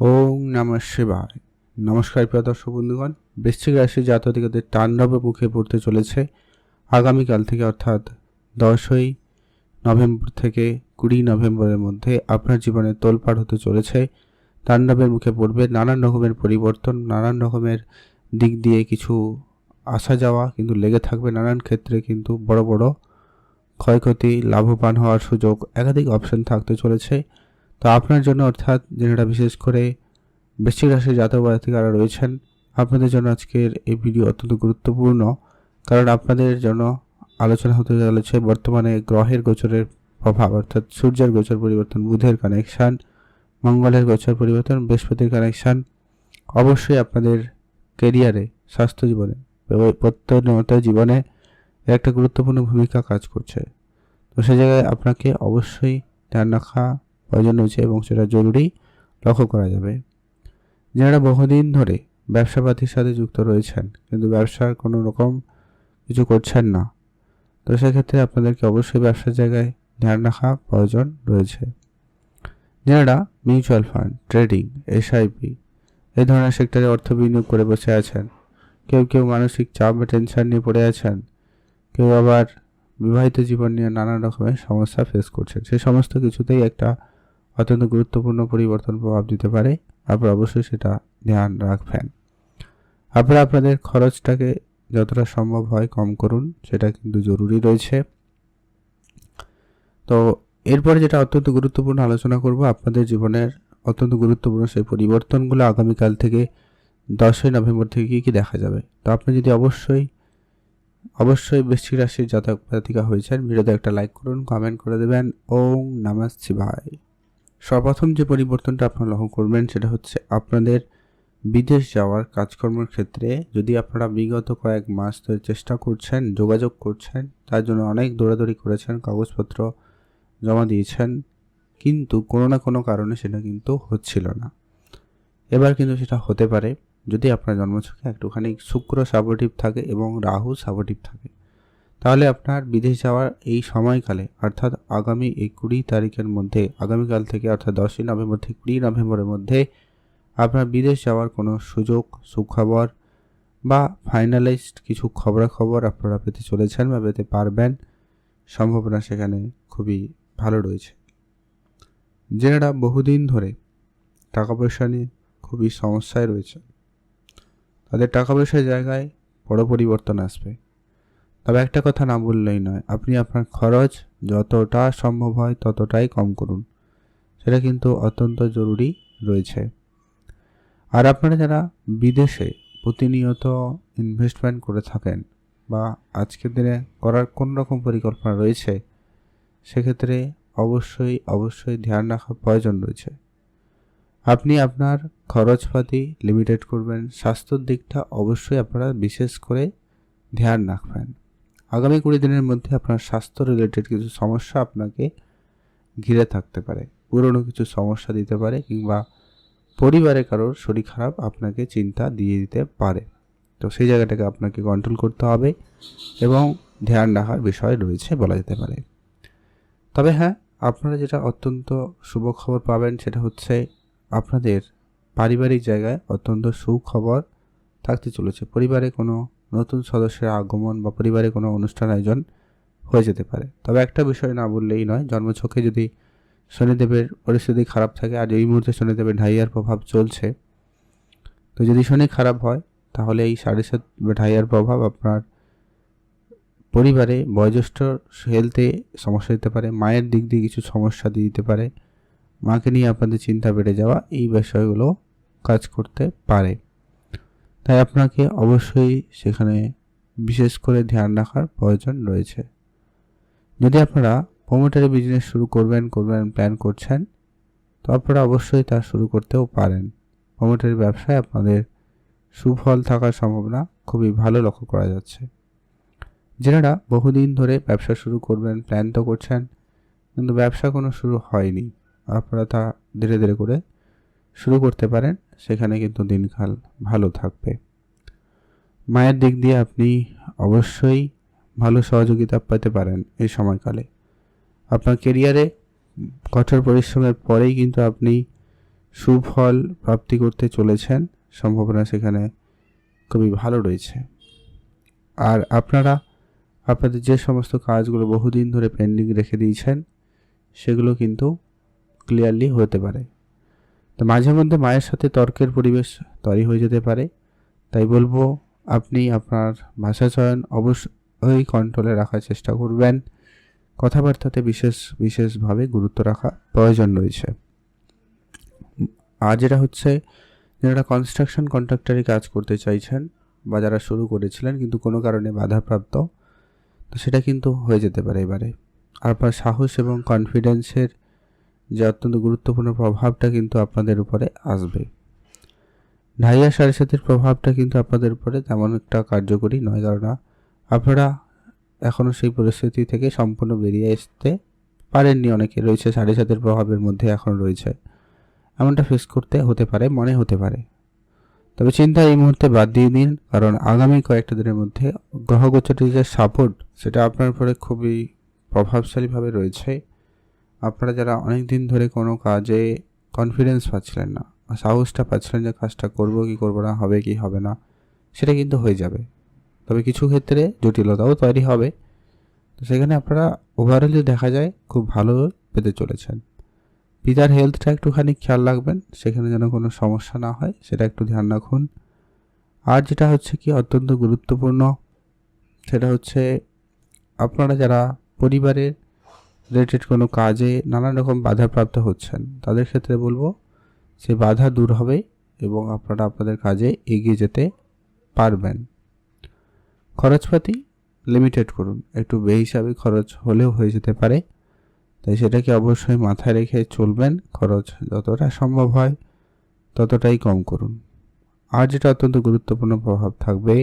ওং নম শিবায়। নমস্কার প্রিয় দর্শক বন্ধুগণ, বৃশ্চিক রাশি জাতকদের তাণ্ডবে মুখে পড়তে চলেছে। আগামীকাল থেকে অর্থাৎ দশই নভেম্বর থেকে কুড়ি নভেম্বরের মধ্যে আপনার জীবনে তোলপাড় হতে চলেছে। তাণ্ডবের মুখে পড়বে নানান রকমের পরিবর্তন, নানান রকমের দিক দিয়ে কিছু আসা যাওয়া, কিন্তু লেগে থাকবে নানান ক্ষেত্রে কিন্তু বড় বড় ক্ষয়ক্ষতি, লাভবান হওয়ার সুযোগ, একাধিক অপশন থাকতে চলেছে। তো আপনার জন্য অর্থাৎ যেটা বিশেষ করে বৃশ্চিক রাশির জাতক জাতিকারা রয়েছেন, আপনাদের জন্য আজকের এই ভিডিও অত্যন্ত গুরুত্বপূর্ণ। কারণ আপনাদের জন্য আলোচনা হতে চলেছে বর্তমানে গ্রহের গোচরের প্রভাব, অর্থাৎ সূর্যের গোচর পরিবর্তন, বুধের কানেকশান মঙ্গলের গোচর পরিবর্তন, বৃহস্পতির কানেকশান অবশ্যই আপনাদের কেরিয়ারে স্বাস্থ্য জীবনে প্রত্যন্ত জীবনে একটা গুরুত্বপূর্ণ ভূমিকা কাজ করছে। তো সে জায়গায় আপনাকে অবশ্যই ধ্যান রাখা প্রয়োজন রয়েছে এবং সেটা জরুরি লক্ষ্য করা যাবে। যারা বহুদিন ধরে ব্যবসাপাতির সাথে যুক্ত রয়েছেন কিন্তু ব্যবসার কোনো রকম কিছু করছেন না, তো সেক্ষেত্রে আপনাদেরকে অবশ্যই ব্যবসার জায়গায় ধ্যান রাখা প্রয়োজন রয়েছে। যারা মিউচুয়াল ফান্ড, ট্রেডিং, এসআইপি এই ধরনের সেক্টরে অর্থ বিনিয়োগ করে বসে আছেন, কেউ কেউ মানসিক চাপ বা টেনশন নিয়ে পড়ে আছেন, কেউ আবার বিবাহিত জীবন নিয়ে নানান রকমের সমস্যা ফেস করছেন সেই সমস্ত কিছুতেই একটা অত্যন্ত গুরুত্বপূর্ণ পরিবর্তন প্রভাব দিতে পারে। আপনারা অবশ্যই সেটা ধ্যান রাখবেন। আপনারা আপনাদের খরচটাকে যতটা সম্ভব হয় কম করুন, সেটা কিন্তু জরুরি রয়েছে। তো এরপরে যেটা অত্যন্ত গুরুত্বপূর্ণ আলোচনা করব, আপনাদের জীবনের অত্যন্ত গুরুত্বপূর্ণ সেই পরিবর্তনগুলো আগামীকাল থেকে দশই নভেম্বর থেকে কী কী দেখা যাবে? তো আপনি যদি অবশ্যই অবশ্যই বৃশ্চিক রাশির জাতক জাতিকা হয়েছেন, ভিডিওতে একটা লাইক করুন কমেন্ট করে দেবেন। ওং নামাজ ভাই সর্বপ্রথম যে পরিবর্তনটা আপনারা লক্ষ্য করবেন সেটা হচ্ছে আপনাদের বিদেশ যাওয়ার কাজকর্মের ক্ষেত্রে যদি আপনারা বিগত কয়েক মাস ধরে চেষ্টা করছেন, যোগাযোগ করছেন, তার জন্য অনেক দৌড়াদৌড়ি করেছেন, কাগজপত্র জমা দিয়েছেন, কিন্তু কোনো না কোনো কারণে সেটা কিন্তু হচ্ছিল না। এবার কিন্তু সেটা হতে পারে যদি আপনার জন্মছকে একটুখানি শুক্র সাপোর্টিভ থাকে এবং রাহু সাপোর্টিভ থাকে। তাহলে আপনার বিদেশ যাওয়ার এই সময়কালে, অর্থাৎ আগামী এই কুড়ি তারিখের মধ্যে, আগামীকাল থেকে অর্থাৎ দশই নভেম্বর থেকে কুড়ি নভেম্বরের মধ্যে আপনার বিদেশ যাওয়ার কোনো সুযোগ, সুখবর বা ফাইনালাইজড কিছু খবরাখবর আপনারা পেতে চলেছেন বা পেতে পারবেন, সম্ভাবনা সেখানে খুবই ভালো রয়েছে। যেনারা বহুদিন ধরে টাকা পয়সা নিয়ে খুবই সমস্যায় রয়েছে। তাদের টাকা পয়সার জায়গায় বড় পরিবর্তন আসবে। তবে একটা কথা না বললেই নয়, আপনি আপনার খরচ যতটা সম্ভব হয় ততটাই কম করুন। সেটা কিন্তু অত্যন্ত জরুরি রয়েছে। আর আপনারা যারা বিদেশে প্রতিনিয়ত ইনভেস্টমেন্ট করে থাকেন বা আজকের দিনে করার কোন রকম পরিকল্পনা রয়েছে, সেক্ষেত্রে অবশ্যই অবশ্যই ধ্যান রাখা প্রয়োজন রয়েছে। আপনি আপনার খরচপাতি লিমিটেড করবেন, স্বাস্থ্যর দিকটা অবশ্যই আপনারা বিশেষ করে ধ্যান রাখবেন। আগামী কুড়ি দিনের মধ্যে আপনার স্বাস্থ্য রিলেটেড কিছু সমস্যা আপনাকে ঘিরে থাকতে পারে, পুরনো কিছু সমস্যা দিতে পারে কিংবা পরিবারে কারোর শরীর খারাপ আপনাকে চিন্তা দিয়ে দিতে পারে। তো সেই জায়গাটাকে আপনাকে কন্ট্রোল করতে হবে এবং ধ্যান রাখার বিষয় রয়েছে বলা যেতে পারে। তবে হ্যাঁ আপনারা যেটা অত্যন্ত শুভ খবর পাবেন সেটা হচ্ছে আপনাদের পারিবারিক জায়গায় অত্যন্ত সুখবর থাকতে চলেছে। পরিবারে কোনো নতুন সদস্যের আগমন বা পরিবারে কোনো অনুষ্ঠান আয়োজন হয়ে যেতে পারে। তবে একটা বিষয় না বললেই নয়, জন্মছকে যদি শনিদেবের পরিস্থিতি খারাপ থাকে, আর এই মুহূর্তে শনিদেবের ঢাইয়ার প্রভাব চলছে, তো যদি শনি খারাপ হয়, তাহলে এই সাড়ে সাত ঢাইয়ার প্রভাব আপনার পরিবারে বয়োজ্যেষ্ঠ হেলথে সমস্যা দিতে পারে, মায়ের দিক দিয়ে কিছু সমস্যা দিয়ে দিতে পারে, মাকে নিয়ে আপনাদের চিন্তা বেড়ে যাওয়া এই বিষয়গুলো কাজ করতে পারে। তাই আপনাকে অবশ্যই সেখানে বিশেষ করে ধ্যান রাখার প্রয়োজন রয়েছে। যদি আপনারা প্রমোটারি বিজনেস শুরু করবেন করবেন প্ল্যান করছেন, তো আপনারা অবশ্যই তা শুরু করতেও পারেন। প্রমোটারি ব্যবসায় আপনাদের সুফল থাকার সম্ভাবনা খুবই ভালো লক্ষ্য করা যাচ্ছে। যারা বহুদিন ধরে ব্যবসা শুরু করবেন প্ল্যান তো করছেন, কিন্তু ব্যবসা কোনো শুরু হয়নি, আপনারা তা ধীরে ধীরে করে শুরু করতে পারেন। সেখানে কিন্তু দিনকাল ভালো থাকবে। মায়ের দিক দিয়ে আপনি অবশ্যই ভালো সহযোগিতা পেতে পারেন এই সময়কালে। আপনার কেরিয়ারে কঠোর পরিশ্রমের পরেই কিন্তু আপনি সুফল প্রাপ্তি করতে চলেছেন। সম্ভাবনা সেখানে খুবই ভালো রয়েছে। আর আপনারা আপনাদের যে সমস্ত কাজগুলো বহুদিন ধরে পেন্ডিং রেখে দিয়েছেন, সেগুলো কিন্তু ক্লিয়ারলি হতে পারে। তো মাঝে মধ্যে মায়ের সাথে তর্কের পরিবেশ তৈরি হয়ে যেতে পারে। তাই বলব, আপনি আপনার ভাষা চয়ন অবশ্যই কন্ট্রোলে রাখার চেষ্টা করবেন। কথাবার্তাতে বিশেষ, বিশেষভাবে গুরুত্ব রাখা প্রয়োজন রয়েছে। আর যেটা হচ্ছে, যারা কনস্ট্রাকশন কন্ট্রাক্টারি কাজ করতে চাইছেন বা যারা শুরু করেছিলেন কিন্তু কোনো কারণে বাধাপ্রাপ্ত, তো সেটা কিন্তু হয়ে যেতে পারে এবারে। আপনার সাহস এবং কনফিডেন্সের যে অত্যন্ত গুরুত্বপূর্ণ প্রভাবটা কিন্তু আপনাদের উপরে আসবে। ঢাইয়া সাড়ে সাতের প্রভাবটা কিন্তু আপনাদের উপরে তেমন একটা কার্যকরী নয়, কারণ আপনারা এখনও সেই পরিস্থিতি থেকে সম্পূর্ণ বেরিয়ে আসতে পারেননি অনেকে। রয়েছে সাড়ে সাতের প্রভাবের মধ্যে এখন রয়েছে। এমনটা ফেস করতে হতে পারে, মনে হতে পারে। তবে চিন্তা এই মুহূর্তে বাদ দিয়ে দিন, কারণ আগামী কয়েকটা দিনের মধ্যে গ্রহগোচরের যে সাপোর্ট, সেটা আপনার উপরে খুবই প্রভাবশালীভাবে রয়েছে। আপনারা যারা অনেক দিন ধরে কোনো কাজে কনফিডেন্স পাচ্ছিলেন না সাহসটা পাচ্ছিলেন যে কাজটা করব কি করব না, হবে কি হবে না, সেটা কিন্তু হয়ে যাবে। তবে কিছু ক্ষেত্রে জটিলতাও তৈরি হবে। তো সেখানে আপনারা ওভারঅল যদি দেখা যায়, খুব ভালো পেতে চলেছেন। পিতার হেলথটা একটুখানি খেয়াল রাখবেন, সেখানে যেন কোনো সমস্যা না হয়, সেটা একটু ধ্যান রাখুন। আর যেটা হচ্ছে কি, অত্যন্ত গুরুত্বপূর্ণ, সেটা হচ্ছে আপনারা যারা পরিবারের রিলেটেড কোনো কাজে নানান রকম বাধাপ্রাপ্ত হচ্ছেন, তাদের ক্ষেত্রে বলব সে বাধা দূর হবে এবং আপনারা আপনাদের কাজে এগিয়ে যেতে পারবেন। খরচপাতি লিমিটেড করুন, একটু বেহিসাবে খরচ হলেও হয়ে যেতে পারে, তাই সেটাকে অবশ্যই মাথায় রেখে চলবেন, খরচ যতটা সম্ভব হয় ততটাই কম করুন। আর যেটা অত্যন্ত গুরুত্বপূর্ণ প্রভাব থাকবে,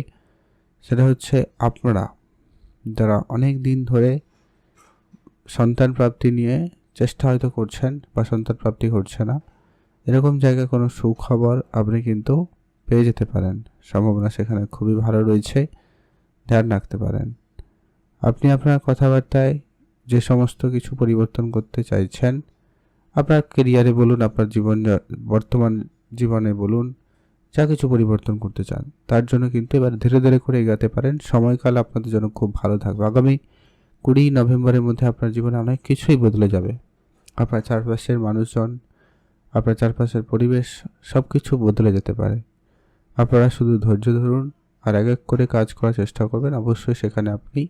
সেটা হচ্ছে আপনারা, যারা অনেক দিন ধরে সন্তান প্রাপ্তি নিয়ে চেষ্টা হয়তো করছেন বা সন্তান প্রাপ্তি করছে না, এরকম জায়গায় কোনো সুখবর আপনি কিন্তু পেয়ে যেতে পারেন। সম্ভাবনা সেখানে খুবই ভালো রয়েছে, ধ্যান রাখতে পারেন। আপনি আপনার কথাবার্তায় যে সমস্ত কিছু পরিবর্তন করতে চাইছেন, আপনার কেরিয়ারে বলুন, আপনার জীবন, বর্তমান জীবনে বলুন, যা কিছু পরিবর্তন করতে চান, তার জন্য কিন্তু এবার ধীরে ধীরে করে এগাতে পারেন। সময়কাল আপনাদের জন্য খুব ভালো থাকবে। আগামী কুড়ি নভেম্বরের মধ্যে আপনার জীবনে অনেক কিছুই বদলে যাবে। আপনার চারপাশের মানুষজন, আপনার চারপাশের পরিবেশ সব কিছু বদলে যেতে পারে। আপনারা শুধু ধৈর্য ধরুন আর এক এক করে কাজ করার চেষ্টা করবেন। অবশ্যই সেখানে আপনি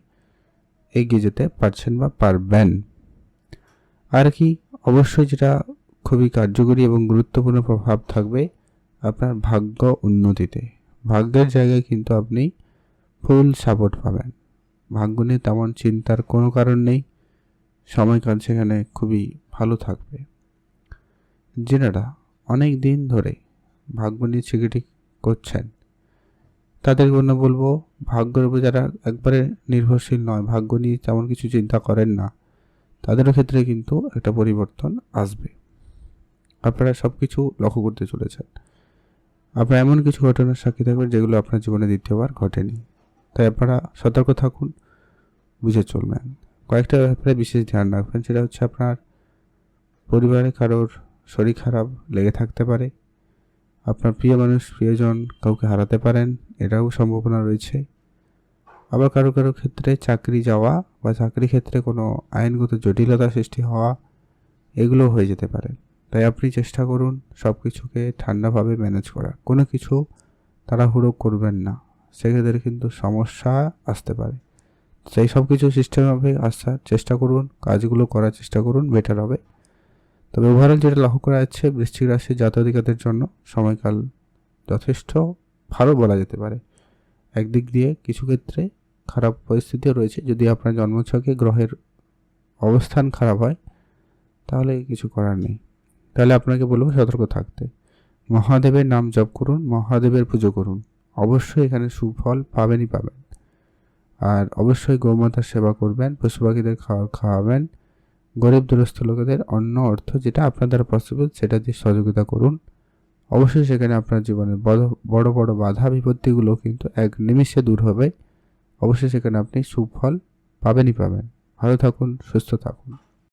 এগিয়ে যেতে পারছেন বা পারবেন। আর কি, অবশ্যই যেটা খুবই কার্যকরী এবং গুরুত্বপূর্ণ প্রভাব থাকবে আপনার ভাগ্য উন্নতিতে। ভাগ্যের জায়গায় কিন্তু আপনি ফুল সাপোর্ট পাবেন। ভাগ্য নিয়ে তেমন চিন্তার কোনো কারণ নেই। সময়কাল সেখানে খুবই ভালো থাকবে। যেনারা অনেক দিন ধরে ভাগ্য নিয়ে চিকিটি করছেন। তাদের জন্য বলব, ভাগ্যের উপর যারা একবারে নির্ভরশীল নয়, ভাগ্য নিয়ে তেমন কিছু চিন্তা করেন না। তাদের ক্ষেত্রে কিন্তু একটা পরিবর্তন আসবে। আপনারা সব কিছু লক্ষ্য করতে চলেছেন। আপনারা এমন কিছু ঘটনার সাক্ষী থাকবেন যেগুলো আপনার জীবনে দ্বিতীয়বার ঘটেনি। তাই আপনারা সতর্ক থাকুন, বুঝে চলবেন। কয়েকটা ব্যাপারে বিশেষ ধ্যান রাখবেন, সেটা হচ্ছে আপনার পরিবারে কারোর শরীর খারাপ লেগে থাকতে পারে, আপনার প্রিয় মানুষ, প্রিয়জন কাউকে হারাতে পারেন, এটাও সম্ভাবনা রয়েছে। আবার কারও কারও ক্ষেত্রে চাকরি যাওয়া বা চাকরি ক্ষেত্রে কোনো আইনগত জটিলতা সৃষ্টি হওয়া এগুলো হয়ে যেতে পারে। তাই আপনি চেষ্টা করুন সব কিছুকে ঠান্ডাভাবে ম্যানেজ করার। কোনো কিছু তাড়াহুড়ো করবেন না। সেক্ষেত্রে কিন্তু সমস্যা আসতে পারে। সেই সব কিছু সিস্টেমভাবে আসার চেষ্টা করুন, কাজগুলো করার চেষ্টা করুন বেটার হবে। তবে ওভারঅল যেটা লক্ষ্য করা যাচ্ছে, বৃশ্চিক রাশির জাতধিকাদের জন্য সময়কাল যথেষ্ট ভালো বলা যেতে পারে। একদিক দিয়ে কিছু ক্ষেত্রে খারাপ পরিস্থিতিও রয়েছে। যদি আপনার জন্মছকে গ্রহের অবস্থান খারাপ হয়, তাহলে কিছু করার নেই। তাহলে আপনাকে বলব সতর্ক থাকতে। মহাদেবের নাম জপ করুন, মহাদেবের পুজো করুন। অবশ্যই এখানে সুফল পাবেনই পাবেন। আর অবশ্যই গৌমাতার সেবা করবেন পশু পাখিদের খাবার খাওয়াবেন। গরিব দুরস্থ লোকেদের অন্য অর্থ যেটা আপনার দ্বারা পসিবল সেটা দিয়ে সহযোগিতা করুন। অবশ্যই সেখানে আপনার জীবনের বড় বড় বাধা বিপত্তিগুলো কিন্তু এক নিমিষে দূর হবে। অবশ্যই সেখানে আপনি সুফল পাবেনই পাবেন। ভালো থাকুন, সুস্থ থাকুন।